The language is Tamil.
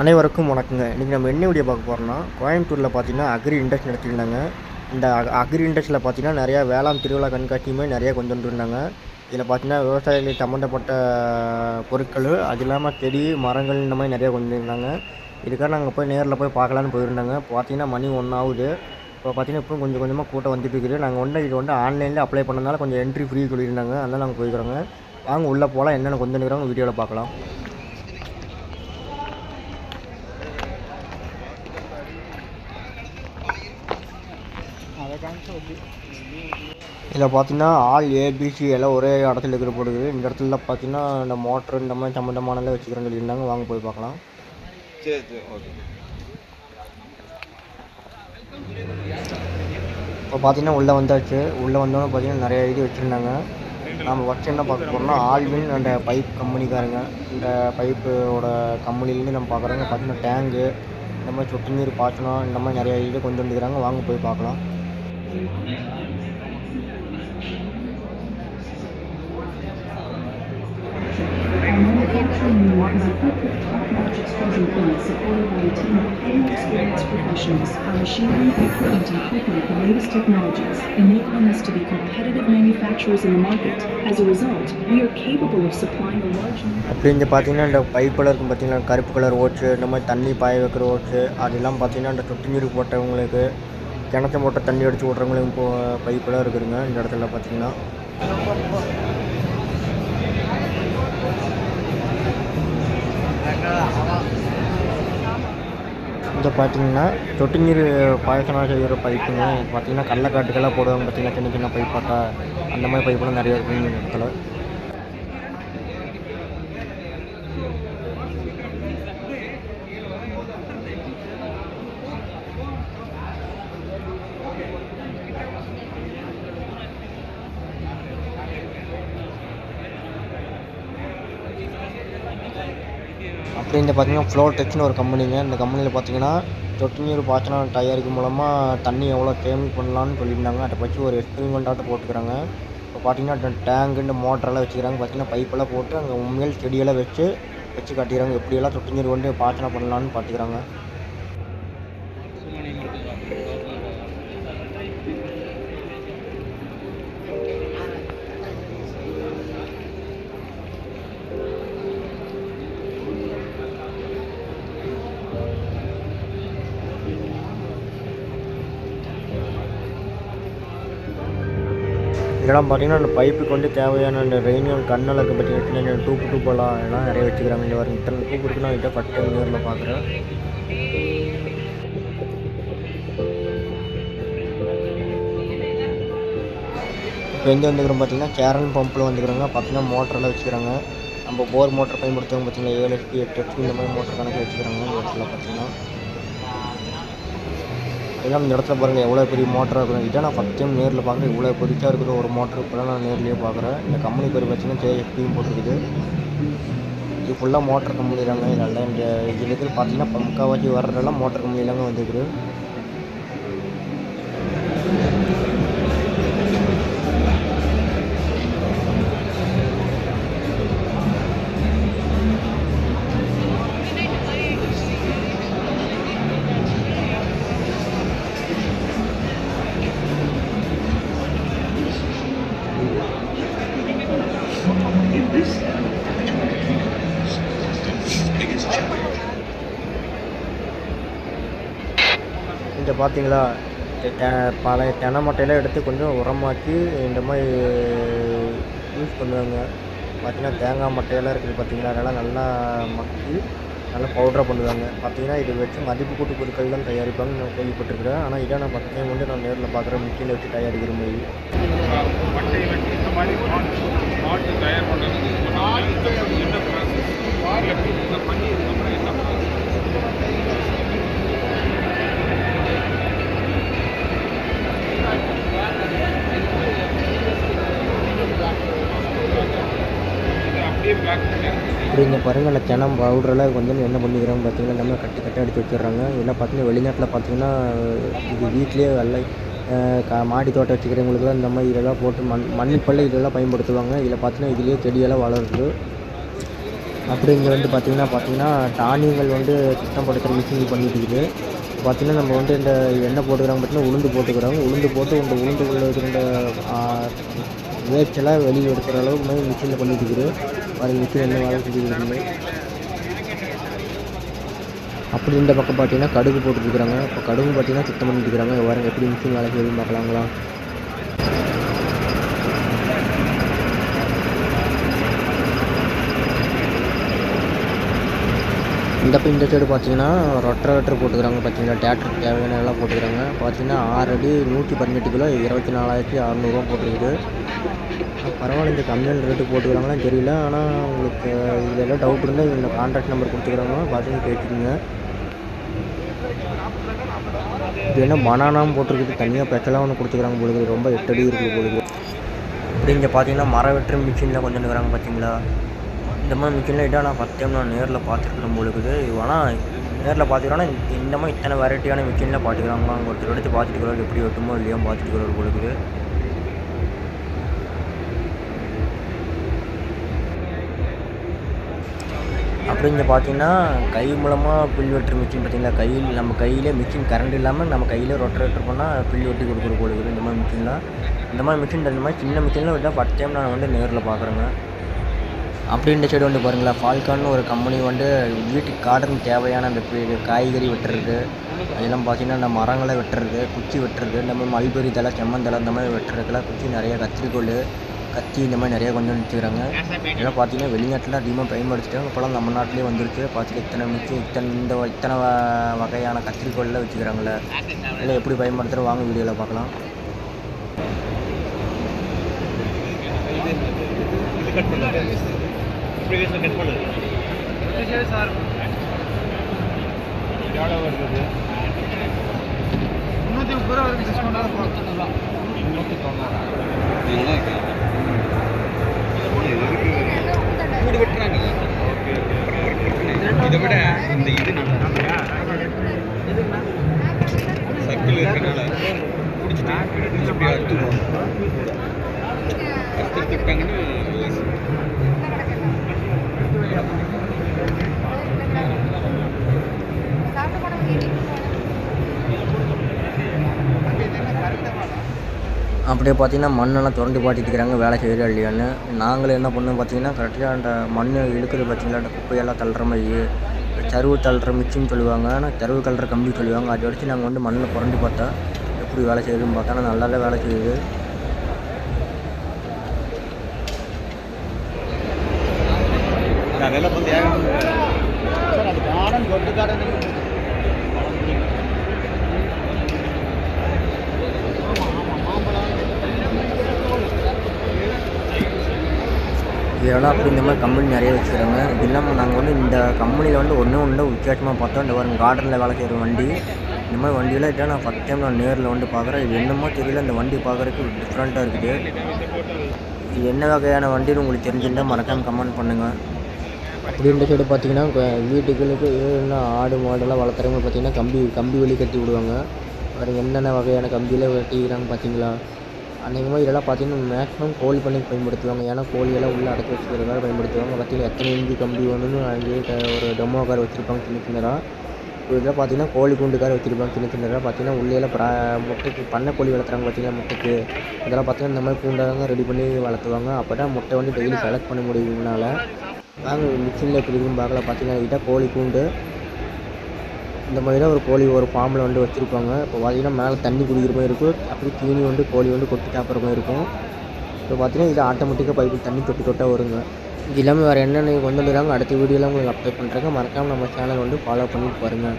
அனைவருக்கும் வணக்கங்க. இன்றைக்கி நம்ம என்ன வீடியோ பார்க்க போகிறோம்னா கோயம்புத்தூரில் பார்த்தீங்கன்னா அக்ரி இண்டஸ்ட் நடத்தியிருந்தாங்க இந்த அக்ரி இண்டஸ்ட்ரியில் பார்த்தீங்கன்னா நிறையா வேளாண் திருவிழா கண்காட்சியுமே நிறையா கொண்டு வந்துருந்தாங்க. இதில் பார்த்தீங்கன்னா விவசாயிகளுக்கு சம்மந்தப்பட்ட பொருட்கள் அது இல்லாமல் செடி மரங்கள் இந்த மாதிரி நிறையா கொண்டு வந்திருந்தாங்க. இதுக்காக நாங்கள் போய் நேரில் போய் பார்க்கலான்னு போயிருந்தாங்க. பார்த்தீங்கன்னா மணி ஒன்று ஆகுது. இப்போ பார்த்தீங்கன்னா இப்போ கொஞ்சம் கொஞ்சமாக கூட்டம் வந்துட்டு இருக்குது. நாங்கள் வந்து இது வந்து ஆன்லைனில் அப்ளை பண்ணனால கொஞ்சம் என்ட்ரி ஃப்ரீ சொல்லியிருந்தாங்க. அதனால் நாங்கள் போய்க்கிறோங்க. வாங்க உள்ளே போகலாம் என்னென்ன கொண்டு வந்துருக்காங்க வீடியோவில் பார்க்கலாம். இதில் பார்த்தீங்கன்னா ஆல் ஏபிசி எல்லாம் ஒரே இடத்துல இருக்கிற போடுது இந்த இடத்துல பார்த்தீங்கன்னா இந்த மோட்ரு இந்த மாதிரி சம்மந்தமானதை வச்சுக்கிறேன்னு சொல்லியிருந்தாங்க. வாங்க போய் பார்க்கலாம். சரி சரி ஓகே. இப்போ பார்த்தீங்கன்னா உள்ளே வந்தாச்சு. உள்ளே வந்தோன்னே பார்த்தீங்கன்னா நிறைய இது வச்சுருந்தாங்க. நம்ம ஃபஸ்ட்டு என்ன பார்க்க போகிறோம்னா ஆல்வின் அந்த பைப் கம்பெனிக்காரங்க. இந்த பைப்போட கம்பெனிலேருந்து நம்ம பார்க்குறோங்க. பார்த்தீங்கன்னா டேங்கு இந்த மாதிரி சொட்டு நீர் பாய்ச்சணும் இந்த மாதிரி நிறைய இது கொண்டு வந்துக்கிறாங்க வாங்க போய் பார்க்கலாம். Professionals. Our machinery and equipment incorporate the latest technologies, enabling us to be competitive manufacturers in the market. As a result, we are capable of supplying a large number அப்படி இங்கே பார்த்தீங்கன்னா இந்த பைப்பில் இருக்கும் பார்த்தீங்கன்னா கருப்பு கலர் ஓட்ஸு இந்த மாதிரி தண்ணி பாய வைக்கிற ஓட்ஸு அதெல்லாம் பார்த்தீங்கன்னா இந்த சொட்டு நீர் போட்டவங்களுக்கு கிணத்த போட்ட தண்ணி அடித்து விட்றவங்களுக்கும் இப்போ பைப்பெல்லாம் இருக்குதுங்க. இந்த இடத்துல பார்த்தீங்கன்னா இங்கே பார்த்தீங்கன்னா தொட்டி நீர் பாயசமாக செய்கிற பைப்புங்க. பார்த்தீங்கன்னா கடலக்காட்டுக்கெல்லாம் போடுவாங்க. பார்த்தீங்கன்னா சின்ன சின்ன பைப்பாட்டா. அந்த மாதிரி பைப்பெல்லாம் நிறைய இருக்குங்க இந்த இடத்துல. அப்புறம் இந்த பார்த்தீங்கன்னா ஃப்ளோர் டெக்ஸ்னு ஒரு கம்பெனிங்க இந்த கம்பெனியில் பார்த்தீங்கன்னா தொட்டு நீர் பாய்ச்சனம் டயருக்கு மூலமாக தண்ணி எவ்வளோ சேமிப்பு பண்ணலான்னு சொல்லியிருந்தாங்க. அதை பற்றி ஒரு எக்ஸ்பெரிமெண்ட்டாக போட்டுக்கிறாங்க. இப்போ பார்த்தீங்கன்னா டேங்குன்னு மோட்டரெல்லாம் வச்சுக்கிறாங்க. பார்த்தீங்கன்னா பைப்பெல்லாம் போட்டு அங்கே உண்மையில் செடியெல்லாம் வச்சு வச்சு காட்டிக்கிறாங்க. எப்படியெல்லாம் தொட்டு நீர் கொண்டு பாய்ச்சனம் பண்ணலான்னு பார்த்துக்கிறாங்க இதெல்லாம் பார்த்திங்கன்னா அந்த பைப்புக்கு வந்து தேவையான அந்த ரெயினியல் கண்ணலுக்கு பார்த்தீங்கன்னா டூப்பு டூப்பெல்லாம் எல்லாம் நிறைய வச்சுக்கிறாங்க. இங்கே வரும் இத்தனை டூப் இருக்குன்னு நான் இதை ஃபஸ்ட் டைம் நேரில் பார்க்குறேன் இப்போ எங்கே வந்துக்கிறோம் பார்த்தீங்கன்னா கேரன் பம்பில் வந்துக்கிறாங்க. பார்த்தீங்கன்னா மோட்டரெல்லாம் வச்சுக்கிறாங்க. நம்ம போர் மோட்டர் பயன்படுத்துவாங்க பார்த்தீங்கன்னா ஏழு எட்டு எட்டு எட்டு இந்த மாதிரி மோட்டர் கணக்கு வச்சுக்கிறாங்க. இந்த இடத்துல பார்த்தீங்கன்னா இதெல்லாம் இந்த இடத்துல பாருங்கள் எவ்வளோ பெரிய மோட்டராக இருக்கும். இதான் நான் ஃபஸ்ட் டைம் நேரில் பார்க்குறேன். இவ்வளோ பெருசாக இருக்கிற ஒரு மோட்டர் இப்போ நான் நேர்லேயே பார்க்குறேன். இந்த கம்பெனி பேர் பார்த்தீங்கன்னா ஜேஎஃபியும் போட்டிருக்குது. இது ஃபுல்லாக மோட்டர் கம்பெனி தாங்க. இதெல்லாம் இந்த இதில் பார்த்தீங்கன்னா இப்போ முக்கால்வாசி வர்றதெல்லாம் மோட்டர் கம்பெனி தாங்க வந்துருக்குது. பார்த்தீங்களா? பழைய தென்னை மட்டையெல்லாம் எடுத்து கொஞ்சம் உரமாக்கி இந்த மாதிரி யூஸ் பண்ணுவாங்க. பார்த்தீங்கன்னா தேங்காய் மட்டையெல்லாம் இருக்குது பார்த்தீங்களா? அதெல்லாம் நல்லா மக்கி நல்லா பவுடராக பண்ணுவாங்க. பார்த்தீங்கன்னா இது வச்சு மதிப்பு கூட்டு பொருட்கள் தான் தயாரிப்பாங்கன்னு நான் கேள்விப்பட்டிருக்கிறேன். ஆனால் இதை நான் ஃபஸ்ட் டைம் வந்து நான் நேரில் பார்க்குறேன். மிஷினில் வச்சு தயாரிக்கிற மாதிரி. மாதிரி தயார் என்ன ப்ராசஸ் இந்த பண்ணி இதுக்கப்புறம் என்ன ப்ராசஸ் இது அப்படியே பேக் பண்ணி இப்படி இங்கே பாருங்கள் அந்த தினம் பவுடரெல்லாம் கொஞ்சம் என்ன பண்ணிக்கிறாங்க பார்த்தீங்கன்னா எல்லாமே கட்டு கட்டி அடித்து வச்சிடுறாங்க. இதெல்லாம் பார்த்தீங்கன்னா வெளிநாட்டில் பார்த்தீங்கன்னா இது வீட்லேயே வெள்ளை கா மாடி தோட்டம் வச்சுக்கிறவங்களுக்குலாம் இந்த மாதிரி இதெல்லாம் போட்டு மண் மண்ணுப்பள்ளி இதெல்லாம் பயன்படுத்துவாங்க. இதில் பார்த்தீங்கன்னா இதுலேயே செடியெல்லாம் வளருது. அப்படி இங்கே வந்து பார்த்திங்கன்னா பார்த்திங்கன்னா தானியங்கள் வந்து சுத்தப்படுத்துகிற மிஷின் பண்ணிட்டு இருக்குது. பார்த்திங்கன்னா நம்ம வந்து இந்த எண்ணெய் போட்டுக்கிறாங்க பார்த்தீங்கன்னா உளுந்து போட்டுக்கிறாங்க. உளுந்து போட்டு இந்த உள்ள இருக்கிற வேஸ்டெல்லாம் வெளியே எடுக்கிற அளவுக்கு மிஷினில் பண்ணிட்டு இருக்குது. பாருங்க மிஷின் என்ன வேலை செஞ்சுக்கிறது அப்படி இந்த பக்கம் பார்த்தீங்கன்னா கடுகு போட்டுருக்குறாங்க இப்போ கடுகு பார்த்தீங்கன்னா சுத்தம் பண்ணிட்டு வரங்க எப்படி மிஷின் வேலை செய்யுதுன்னு பார்க்கலாங்களா? இந்த பக்கம் இந்த சைடு பார்த்தீங்கன்னா ரொட்டர் ரொட்டர் போட்டுக்கிறாங்க பார்த்தீங்கன்னா டேக்டருக்கு தேவையான எல்லாம் போட்டுக்கிறாங்க. பார்த்தீங்கன்னா ஆறு அடி நூற்றி பதினெட்டு கிலோ இருபத்தி நாலாயிரத்தி அறநூறுவா போட்டுருக்குது. பரவாயில்ல இந்த கம்மியான ரேட்டு போட்டுக்கிறாங்களான்னு தெரியல. ஆனால் உங்களுக்கு இதெல்லாம் டவுட் இருந்தால் இந்த கான்டாக்ட் நம்பர் கொடுத்துக்கிறாங்க பார்த்து கேட்டுக்கோங்க. இது என்ன பனானாவும் போட்டிருக்குது. தனியாக பெட்டலாக ஒன்று கொடுத்துக்கிறாங்க பொழுது ரொம்ப எட்டடி இருக்குது பொழுது இப்படி இங்கே பார்த்தீங்கன்னா மரம் வெட்டுற மிஷினில் கொஞ்சம் இருக்கிறாங்க பார்த்தீங்களா இந்த மாதிரி மிஷினில் இதான் நான் ஃபஸ்ட் டைம் நான் நேரில் பார்த்துருக்குறேன் பொழுது ஆனால் நேரில் பார்த்துக்கிறோன்னா இந்த மாதிரி இத்தனை வெரைட்டியான மிஷினில் பார்த்துக்கிறாங்களா அவங்க ஒருத்தர் எடுத்து பார்த்துட்டு எப்படி வெட்டுமோ இல்லையோ பார்த்துட்டு பொழுது அப்புறம் இங்கே பார்த்தீங்கன்னா கை மூலமாக புல் வெட்டுற மிஷின் பார்த்தீங்களா கையில் நம்ம கையிலே மிஷின் கரண்ட் இல்லாமல் நம்ம கையில் ரொட்டரேட்டர் பண்ணால் புல் வெட்டி கொடுக்குற போல இருக்குது. இந்த மாதிரி மிஷின் தான். இந்த மாதிரி மிஷின் இந்த மாதிரி சின்ன மிஷின்லாம் விட்டால் ஃபஸ்ட் டைம் நான் வந்து நேரில் பார்க்குறேங்க அப்படி இந்த சைடு வந்து பாருங்களேன். ஃபால்கான்னு ஒரு கம்பெனி வந்து வீட்டுக்கு கார்டன் தேவையான அந்த காய்கறி வெட்டுறது. அதெல்லாம் பார்த்தீங்கன்னா இந்த மரங்களை வெட்டுறது குச்சி வெட்டுறது இந்த மாதிரி மல்பெரி தலை செம்மந்தலை இந்த மாதிரி வெட்டுறதுக்கெல்லாம் குச்சி நிறைய கத்திரிக்கோல் கத்தி இந்த மாதிரி நிறைய கொஞ்சம் வச்சுக்கிறாங்க இதெல்லாம் பார்த்தீங்கன்னா வெளிநாட்டில் அதிகமாக பயன்படுத்திட்டாங்க இப்போலாம் நம்ம நாட்டிலே வந்துருச்சு பார்த்தீங்கன்னா இத்தனை மிச்சி இத்தனை இந்த வ- இத்தனை வ- வகையான கத்திரிக்கோலில் வச்சுக்கிறாங்களே இதெல்லாம் எப்படி பயன்படுத்துகிற வாங்க வீடியோவில் பார்க்கலாம். எவ்வளோ வருது முந்நூற்றி முப்பது ரூபா வரைக்கும் டிஸ்கவுண்ட் போகிறோம் முந்நூற்றி தொண்ணூறு விட இந்த இது சர்க்கிள் இருக்கனால பிடிச்சிட்டு இப்படி அறுத்துருவோம். அறுத்து எடுத்துக்கிட்டாங்கன்னா அப்படியே பார்த்தீங்கன்னா மண்ணெல்லாம் திரண்டு பாட்டிட்டு இருக்கிறாங்க வேலை செய்யுதா இல்லையான்னு. நாங்களும் என்ன பண்ணோம் பார்த்தீங்கன்னா கரெக்டாக அந்த மண் இழுக்கிறது பார்த்தீங்கன்னா அந்த குப்பையெல்லாம் தள்ளுற மாதிரி சருவு தள்ளுற மிச்சின்னு சொல்லுவாங்க. ஆனால் சருவு கல்ற கம்பி சொல்லுவாங்க. அதை அடித்து நாங்கள் வந்து மண்ணில் புரண்டு பார்த்தா எப்படி வேலை செய்யுதுன்னு பார்த்தா ஆனால் நல்லா வேலை செய்யுது. அதெல்லாம் வந்து ஏகம் இதெல்லாம் அப்படி இந்த மாதிரி கம்பெனி நிறைய வச்சுக்கிறாங்க இது இல்லாமல் நாங்கள் வந்து இந்த கம்பெனியில் வந்து ஒன்று ஒன்று வித்தியாசமாக பார்த்தோம். இந்த ஒரு கார்டனில் வேலை செய்கிற வண்டி. இந்த மாதிரி வண்டியெல்லாம் இதான் நான் ஃபஸ்ட் டைம் நான் நேரில் வந்து பார்க்குறேன். இது என்னமோ தெரியல இந்த வண்டி பார்க்குறதுக்கு டிஃப்ரெண்ட்டாக இருக்குது. இது என்ன வகையான வண்டின்னு உங்களுக்கு தெரிஞ்சிருந்தால் மறக்காமல் கமெண்ட் பண்ணுங்கள் அப்படி இந்த சைடு பார்த்தீங்கன்னா வீட்டுகளுக்கு என்ன ஆடு மாடெல்லாம் வளர்த்துறவங்க பார்த்தீங்கன்னா கம்பி கம்பி வெளி கட்டி விடுவாங்க. வேறு என்னென்ன வகையான கம்பியில் வெட்டிக்கிறாங்க பார்த்தீங்களா? அநேகமாக இதெல்லாம் பார்த்தீங்கன்னா மேக்ஸிமம் கோழி பண்ணைக்கு பயன்படுத்துவாங்க. ஏன்னா கோழியெல்லாம் உள்ளே அடக்கி வச்சுக்கிறதுக்காக பயன்படுத்துவாங்க. பார்த்தீங்கன்னா எத்தனை இஞ்சி கம்பி வேணும்னு அங்கேயே ஒரு டெமோ கார் வச்சுருப்பாங்க சின்ன சின்னதாக இதெல்லாம் பார்த்தீங்கன்னா கோழி கூண்டுக்கார கார் வச்சுருப்பாங்க சின்ன சின்னதாக பார்த்தீங்கன்னா உள்ளேலாம் ப்ரா முட்டைக்கு பண்ணை கோழி வளர்த்துறாங்க பார்த்தீங்கன்னா முட்டைக்கு இதெல்லாம் பார்த்தீங்கன்னா இந்த மாதிரி கூண்டாக ரெடி பண்ணி வளர்த்துவாங்க. அப்போ தான் முட்டை வந்து டெய்லி கலெக்ட் பண்ண முடியும் இவங்களால வாங்க மிஷினில் எப்படி இருக்குன்னு பார்க்கலாம் பார்த்தீங்கன்னா இதான் கோழி கூண்டு. இந்த மாதிரி தான் ஒரு கோழி ஒரு ஃபார்மில் வந்து வச்சுருப்பாங்க. இப்போ பார்த்தீங்கன்னா மேலே தண்ணி குடிக்கிற மாதிரி இருக்கும். அப்படி தீனி வந்து கோழி வந்து கொட்டி சாப்பிட்ற மாதிரி இருக்கும். இப்போ பார்த்தீங்கன்னா இது ஆட்டோமேட்டிக்காக பைப்பு தண்ணி தொட்டி தொட்டாக வருங்க. இது இல்லாமல் வேறு என்னென்ன கொண்டு வந்துடுறாங்க அடுத்த வீடியோலாம் உங்களுக்கு அப்டேட் பண்ணுறாங்க மறக்காமல் நம்ம சேனல் வந்து ஃபாலோ பண்ணிட்டு பாருங்கள்